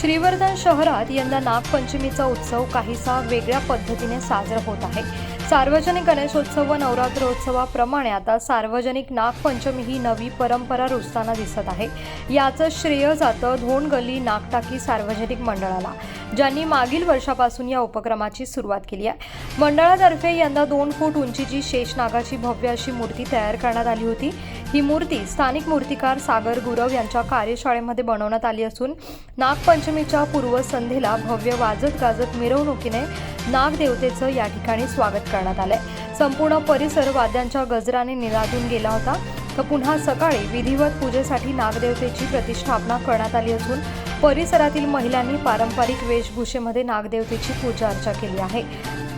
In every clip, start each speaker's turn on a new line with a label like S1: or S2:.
S1: श्रीवर्धन शहरात यंदा नागपंचमीचा उत्सव काहीसा वेगळ्या पद्धतीने साजरा होत आहे. सार्वजनिक गणेशोत्सव व नवरात्रोत्सवाप्रमाणे आता सार्वजनिक नागपंचमी ही नवी परंपरा रुजताना दिसत आहे. याचं श्रेय जातं धोंड गल्ली नागटाकी सार्वजनिक मंडळाला. ज्यांनी मागील वर्षापासून या उपक्रमाची सुरुवात केली आहे. मंडळातर्फे यंदा दोन फूट उंचीची शेषनागाची भव्य अशी मूर्ती तयार करण्यात आली होती. ही मूर्ती स्थानिक मूर्तिकार सागर गुरव यांच्या कार्यशाळेमध्ये बनवण्यात आली असून नागपंचमीच्या पूर्वसंध्येला भव्य वाजत गाजत मिरवणुकीने नागदेवतेचं या ठिकाणी स्वागत करण्यात आलंय. संपूर्ण परिसर वाद्यांच्या गजराने निनादून गेला होता. तर पुन्हा सकाळी विधिवत पूजेसाठी नागदेवतेची प्रतिष्ठापना करण्यात आली असून परिसरातील महिलांनी पारंपरिक वेशभूषेमध्ये नागदेवतेची पूजा अर्चा केली आहे.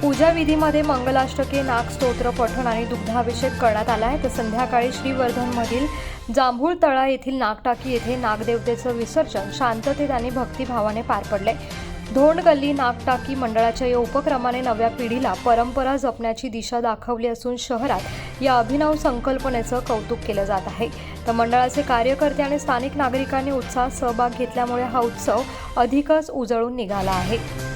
S1: पूजा विधीमध्ये मंगलाष्टके नागस्तोत्र पठण आणि दुग्धाभिषेक करण्यात आला आहे. तर संध्याकाळी श्रीवर्धनमधील जांभूळ तळा येथील नागटाकी येथे नागदेवतेचं विसर्जन शांततेत आणि भक्तिभावाने पार पडले. धोंडगल्ली नागटाकी मंडळाच्या या उपक्रमाने नव्या पिढीला परंपरा जपण्याची दिशा दाखवली असून शहरात या अभिनव संकल्पनेचं कौतुक केलं जात आहे. तर मंडळाचे कार्यकर्ते आणि स्थानिक नागरिकांनी उत्साहात सहभाग घेतल्यामुळे हा उत्सव अधिकच उजळून निघाला आहे.